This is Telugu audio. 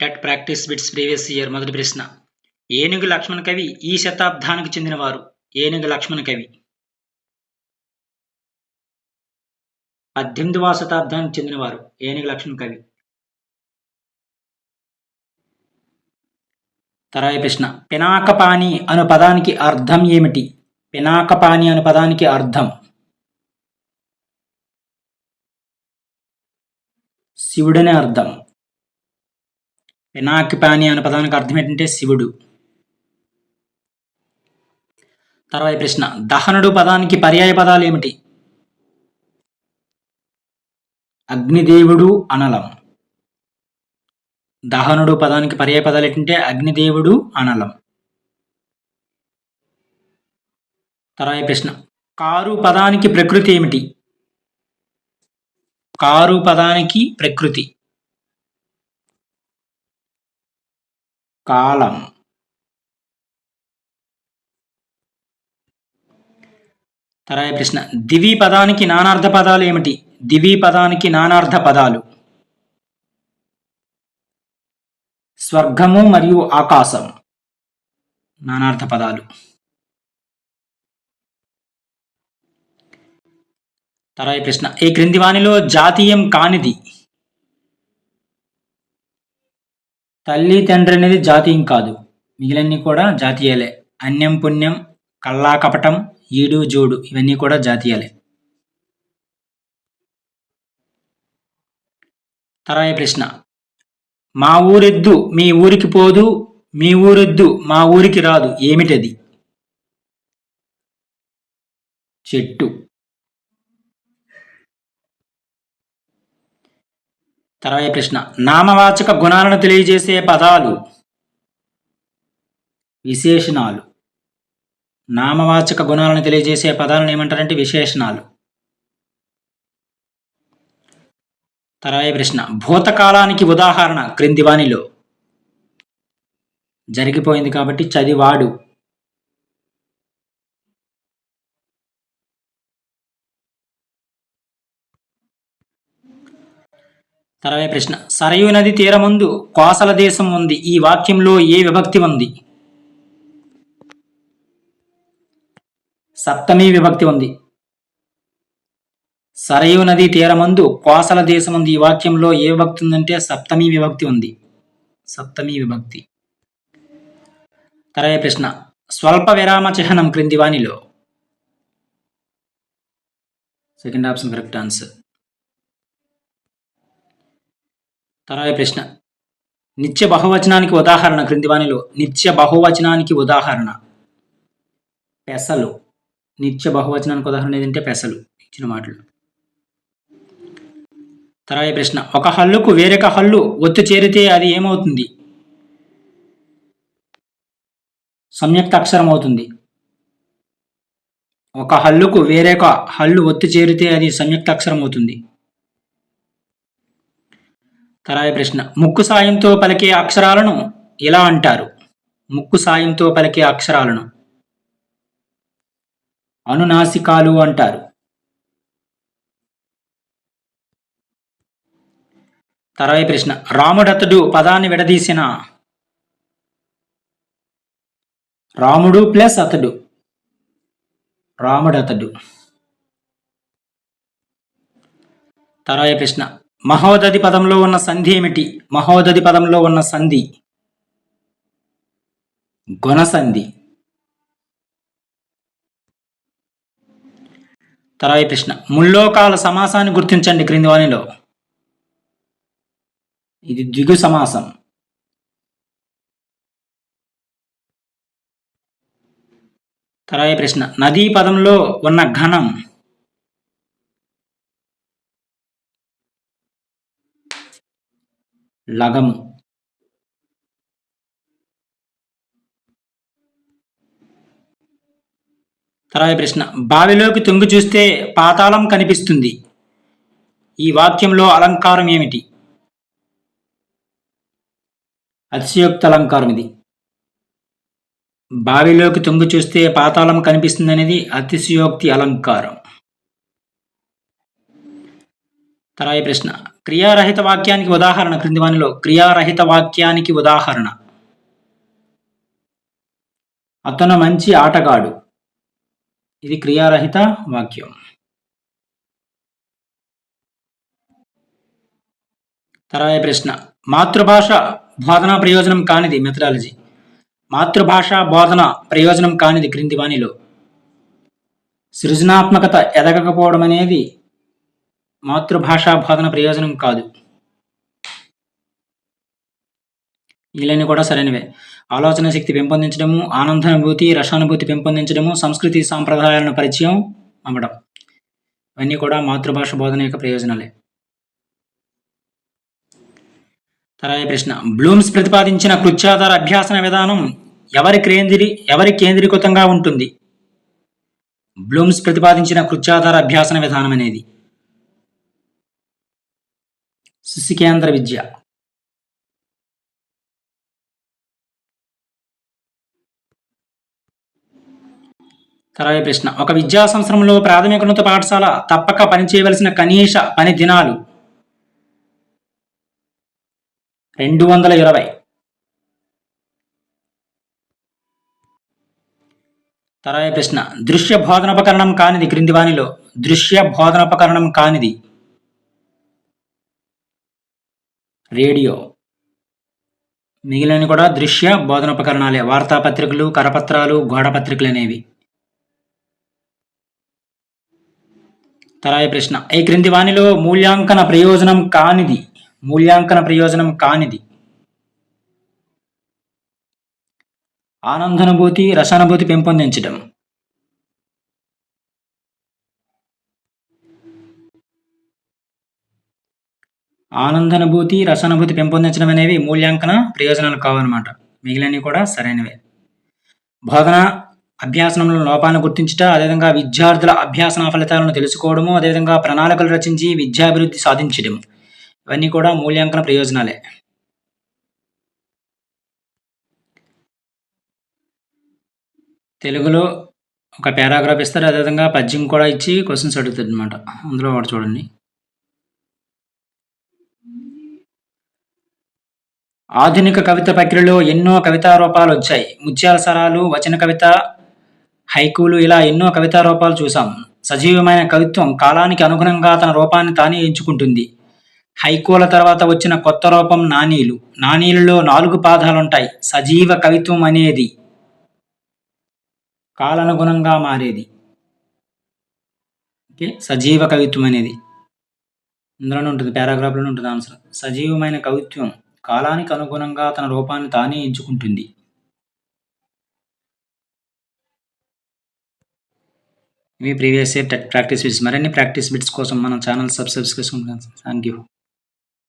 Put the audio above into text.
TET practice bits previous year మొదటి ప్రశ్న. ఏనుగు లక్ష్మణ కవి ఈ శతాబ్దానికి చెందినవారు. ఏనుగు లక్ష్మణ కవి. పద్దెనిమిదవ శతాబ్దానికి చెందినవారు. ఏనుగు లక్ష్మణ కవి. తరాయి ప్రశ్న. పినాకపాని అను పదానికి అర్థం ఏమిటి? పినాకపాని అను పదానికి అర్థం. శివుడనే అర్థం. పినాకిపాని అనే పదానికి అర్థం ఏంటంటే శివుడు. తర్వాత ప్రశ్న దహనుడు పదానికి పర్యాయ పదాలు ఏమిటి? అగ్నిదేవుడు అనలం. దహనుడు పదానికి పర్యాయ పదాలు ఏంటంటే అగ్నిదేవుడు అనలం. తర్వాత ప్రశ్న కారు పదానికి ప్రకృతి ఏమిటి? కారు పదానికి ప్రకృతి. కాలం. తర్వాత ప్రశ్న. దివి పదానికి నానార్థ పదాలు ఏమిటి? దివి పదానికి నానార్థ పదాలు. స్వర్గము మరియు ఆకాశం. నానార్థ పదాలు. తర్వాత ప్రశ్న. ఈ క్రింది వాణిలో జాతీయం కానిది? తల్లి తండ్రి అనేది జాతీయం కాదు. మిగిలినవి కూడా జాతీయాలే. అన్యం పుణ్యం కల్లా కపటం ఈడు జోడు ఇవన్నీ కూడా జాతీయాలే. తర్వాత ప్రశ్న. మా ఊరెద్దు మీ ఊరికి పోదు మీ ఊరెద్దు మా ఊరికి రాదు. ఏమిటది? చెట్టు. తర్వాత ప్రశ్న. నామవాచక గుణాలను తెలియజేసే పదాలు. విశేషణాలు. నామవాచక గుణాలను తెలియజేసే పదాలను ఏమంటారంటే విశేషణాలు. తర్వాత ప్రశ్న. భూతకాలానికి ఉదాహరణ క్రింది వాణిలో. జరిగిపోయింది కాబట్టి చదివాడు. తర్వాత ప్రశ్న. సరయు నది తీరముందు కోసల దేశం ఉంది. ఈ వాక్యంలో ఏ విభక్తి ఉంది? సప్తమి విభక్తి ఉంది. సరయు నది తీరమందు కోసల దేశం ఉంది. ఈ వాక్యంలో ఏ విభక్తి ఉందంటే సప్తమి విభక్తి ఉంది. సప్తమి విభక్తి. తర్వాత ప్రశ్న. స్వల్ప విరామ చిహ్నం క్రింది వాణిలో. Second option correct answer. తర్వాత ప్రశ్న. నిత్య బహువచనానికి ఉదాహరణ క్రింది వాణిలో నిత్య బహువచనానికి ఉదాహరణ. పెసలు. నిత్య బహువచనానికి ఉదాహరణ ఏదంటే పెసలు ఇచ్చిన మాటలు. తర్వాత ప్రశ్న ఒక హల్లుకు వేరొక హల్లు ఒత్తు చేరితే అది ఏమవుతుంది? సంయుక్త అక్షరం అవుతుంది. ఒక హల్లుకు వేరొక హల్లు ఒత్తు చేరితే అది సంయుక్త అక్షరం అవుతుంది. తర్వాత ప్రశ్న. ముక్కు సాయంతో పలికే అక్షరాలను ఎలా అంటారు. ముక్కు సాయంతో పలికే అక్షరాలను అనునాసికాలు అంటారు. తర్వాత ప్రశ్న. రాముడతడు పదాన్ని విడదీసిన రాముడు ప్లస్ అతడు. రాముడతడు. తర్వాత ప్రశ్న. మహోదది పదంలో ఉన్న సంధి ఏమిటి? మహోదది పదంలో ఉన్న సంధి. గుణసంధి తర్వాత ప్రశ్న. ముల్లోకాల సమాసాన్ని గుర్తించండి క్రింది వాణిలో ఇది ద్విగు సమాసం. తర్వాత ప్రశ్న. నదీ పదంలో ఉన్న ఘనం. లగము తర్వాత ప్రశ్న బావిలోకి తొంగి చూస్తే పాతాళం కనిపిస్తుంది. ఈ వాక్యంలో అలంకారం ఏమిటి? అతిశయోక్త అలంకారం ఇది. బావిలోకి తొంగి చూస్తే పాతాళం కనిపిస్తుంది అనేది అతిశయోక్తి అలంకారం. తర్వాత ప్రశ్న. క్రియారహిత వాక్యానికి ఉదాహరణ క్రింది వానిలో క్రియారహిత వాక్యానికి ఉదాహరణ. అతను మంచి ఆటగాడు. ఇది క్రియారహిత వాక్యం. తర్వాత ప్రశ్న. మాతృభాష బోధన ప్రయోజనం కానిది మెథడాలజీ. మాతృభాష బోధన ప్రయోజనం కానిది క్రింది వాణిలో సృజనాత్మకత ఎదగకపోవడం అనేది మాతృభాషా బోధన ప్రయోజనం కాదు. వీళ్ళని కూడా సరైనవే. ఆలోచన శక్తి పెంపొందించడము ఆనందానుభూతి రసానుభూతి పెంపొందించడము సంస్కృతి సాంప్రదాయాలను పరిచయం అవ్వడం. ఇవన్నీ కూడా మాతృభాష బోధన యొక్క ప్రయోజనాలే. తర్వాత ప్రశ్న. బ్లూమ్స్ ప్రతిపాదించిన కృత్యాధార అభ్యాసన విధానం ఎవరి కేంద్రీ ఎవరి కేంద్రీకృతంగా ఉంటుంది? బ్లూమ్స్ ప్రతిపాదించిన కృత్యాధార అభ్యాసన విధానం అనేది. శిశుకేంద్ర విద్య. తర్వాత ప్రశ్న. ఒక విద్యా సంవత్సరంలో ప్రాథమికోన్నత పాఠశాల తప్పక పనిచేయవలసిన కనీస పని దినాలు? రెండు వందల ఇరవై. తర్వాత ప్రశ్న. దృశ్య బోధనోపకరణం కానిది క్రింది వానిలో దృశ్య బోధనోపకరణం కానిది. రేడియో. మిగిలిన కూడా దృశ్య బోధనోపకరణాలే వార్తాపత్రికలు కరపత్రాలు గోడపత్రికలు అనేవి తరాయి ప్రశ్న. ఈ క్రింది వానిలో మూల్యాంకన ప్రయోజనం కానిది? మూల్యాంకన ప్రయోజనం కానిది? ఆనందానుభూతి రసానుభూతి పెంపొందించడం ఆనందానుభూతి రసానుభూతి పెంపొందించడం అనేవి మూల్యాంకన ప్రయోజనాలు కావన్నమాట. మిగిలినవి కూడా సరైనవే. బోధన అభ్యాసనంలో లోపాలను గుర్తించట అదేవిధంగా విద్యార్థుల అభ్యాసన ఫలితాలను తెలుసుకోవడము అదేవిధంగా ప్రణాళికలు రచించి విద్యాభివృద్ధి సాధించడం ఇవన్నీ కూడా మూల్యాంకన ప్రయోజనాలే. తెలుగులో ఒక పారాగ్రాఫ్ ఇస్తారు అదేవిధంగా పద్యం కూడా ఇచ్చి క్వశ్చన్స్ అడుగుతుంది అనమాట అందులో వాడు చూడండి. ఆధునిక కవిత ప్రక్రియలో ఎన్నో కవితా రూపాలు వచ్చాయి. ముత్యాల సరాలు వచన కవిత హైకూలు ఇలా ఎన్నో కవితా రూపాలు చూసాం సజీవమైన కవిత్వం కాలానికి అనుగుణంగా తన రూపాన్ని తానే ఎంచుకుంటుంది. హైకూల తర్వాత వచ్చిన కొత్త రూపం నానీలు నానీలలో నాలుగు పాదాలుంటాయి. సజీవ కవిత్వం అనేది కాలానుగుణంగా మారేది. ఓకే? సజీవ కవిత్వం అనేది. ఇందులోనే ఉంటుంది పారాగ్రాఫ్లోనే ఉంటుంది ఆన్సర్. సజీవమైన కవిత్వం కాలానికి అనుగుణంగా తన రూపాన్ని తానే ఎంచుకుంటుంది. ఇవి ప్రీవియస్ ఇయర్ ప్రాక్టీస్ బిట్స్ మరిన్ని ప్రాక్టీస్ బిట్స్ కోసం మన ఛానల్ సబ్స్క్రైబ్ చేసుకుంటాను థ్యాంక్ యూ